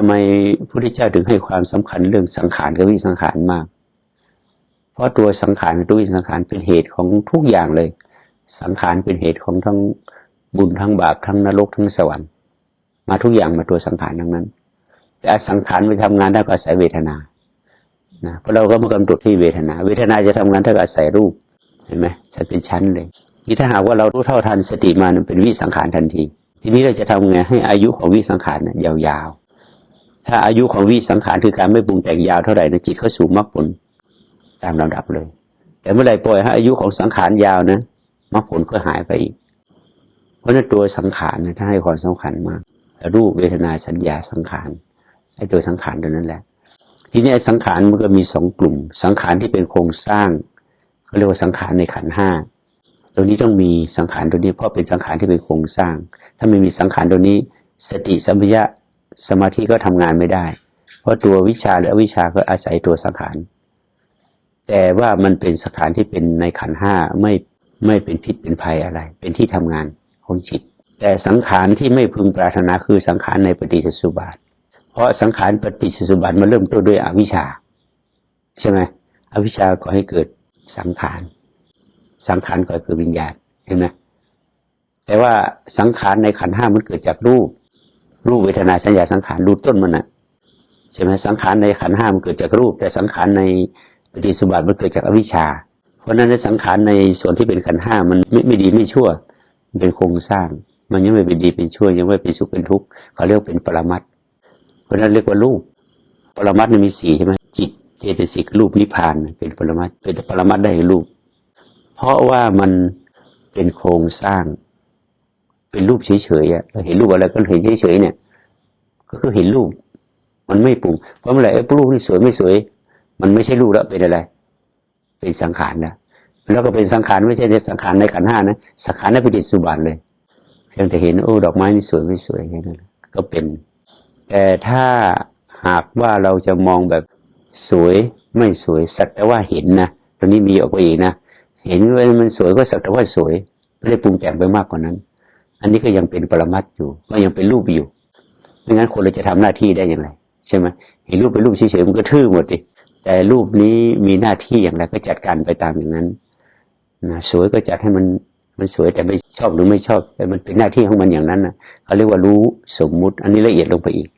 ำไมพระพุทธเจ้าถึงให้ความสำคัญเรื่องสังขารกับวิสังขารมาก เพราะตัวสังขารกับตัววิสังขารเป็นเหตุของทุกอย่างเลย สังขารเป็นเหตุของทั้งบุญทั้งบาปทั้งนรกทั้งสวรรค์ มาทุกอย่างมาตัวสังขารทั้งนั้น แต่สังขารไปทำงานได้ก็อาศัยเวทนานะเพราะเราก็มากำหนดที่เวทนา เวทนาจะทำงานถ้าอาศัยรูปเห็นไหมฉันเป็นชั้นเลยนี่ถ้าหากว่าเรารู้เท่าทันสติมันเป็นวิสังขารทันที ทีนี้เราจะทำไงให้อายุของวิสังขารเนี่ยยาวๆ ถ้าอายุของวิสังขารคือการไม่ปรุงแต่งยาวเท่าไหร่นะจิตเข้าสู่มรรคผลตามลำดับเลย แต่เมื่อไหร่ปล่อยให้อายุของสังขารยาวนะมรรคผลก็หายไปอีก เพราะนั้นตัวสังขารนี่ยถ้าให้ความสำคัญมากรูปเวทนาสัญญาสังขารไอ้ตัวสังขารตัวนั้นแหละ ทีนี้ไอสังขารมันก็มีสองกลุ่ม สังขารที่เป็นโครงสร้างเขาเรียกว่าสังขารในขันห้าตัวนี้ต้องมีสังขารตัวนี้เพราะเป็นสังขารที่เป็นโครงสร้าง ถ้าไม่มีสังขารตัวนี้ สติสัมปชัญญะ สมาธิก็ทำงานไม่ได้ เพราะตัววิชาหรือวิชาก็อาศัยตัวสังขาร แต่ว่ามันเป็นสังขารที่เป็นในขันห้าไม่ไม่เป็นพิษเป็นภัยอะไร เป็นที่ทำงานของจิต แต่สังขารที่ไม่พึงปรารถนาคือสังขารในปฏิจจสุบาท เพราะสังขารปฏิจจสุบาทมันเริ่มต้นด้วยอวิชชา ใช่ไหมอวิชชาก็ให้เกิดสังขาร สังขารก็คือวิญญาณ เห็นไหมแต่ว่าสังขารในขันห้ามันเกิดจากรูป รูปเวทนาสัญญาสังขารรูต้นมันนะใช่ไหมสังขารในขันห้ามเกิดจากรูป แต่สังขารในปฏิสุบาทมันเกิดจากอวิชชา เพราะฉะนั้นในสังขารในส่วนที่เป็นขันห้ามันไม่ไม่ดีไม่ชั่ว มันเป็นโครงสร้าง มันยังไม่เป็นดีเป็นชั่ว ยังไม่เป็นสุขเป็นทุกข์เขาเรียกเป็นปรมัตเพราะนั้นเรียกว่ารูป ปรมัตมันมีสี่ใช่ไหมจิตเจตสิกรูปนิพพานเป็นปรมัตเป็นปรมัตได้รูป เพราะว่ามันเป็นโครงสร้าง เป็นรูปเฉยๆอะเราเห็นรูปอะไรก็เห็นเฉยๆเนี่ย ก็คือเห็นรูป มันไม่ปรุงเพราะเมื่อไหร่ไอ้รูปนี่สวยไม่สวย มันไม่ใช่รูปแล้วเป็นอะไร เป็นสังขารนะแล้วก็เป็นสังขารไม่ใช่ในสังขารในขันห้านะสังขารในปฏิจจสุบันเลยเพียงแต่เห็นโอ้ดอกไม้นี่สวยไม่สวยแค่นั้นก็เป็น แต่ถ้าหากว่าเราจะมองแบบสวยไม่สวยสักแต่ว่าเห็นนะตอนนี้มีออกไปอีกนะเห็นว่ามันสวยก็สักแต่ว่าสวยไม่ได้ปรุงแต่งไปมากกว่านั้น อันนี้ก็ยังเป็นปรมัตถ์อยู่ ก็ยังเป็นรูปอยู่ไม่งั้นคนเราจะทำหน้าที่ได้อย่างไร ใช่ไหมเห็นรูปเป็นรูปเฉยๆมันก็ทื่อหมดดิแต่รูปนี้มีหน้าที่อย่างไรก็จัดการไปตามอย่างนั้นนะสวยก็จัดให้มันมันสวยแต่ไม่ชอบหรือไม่ชอบ แต่มันเป็นหน้าที่ของมันอย่างนั้นนะเขาเรียกว่ารู้สมมุติ อันนี้ละเอียดลงไปอีก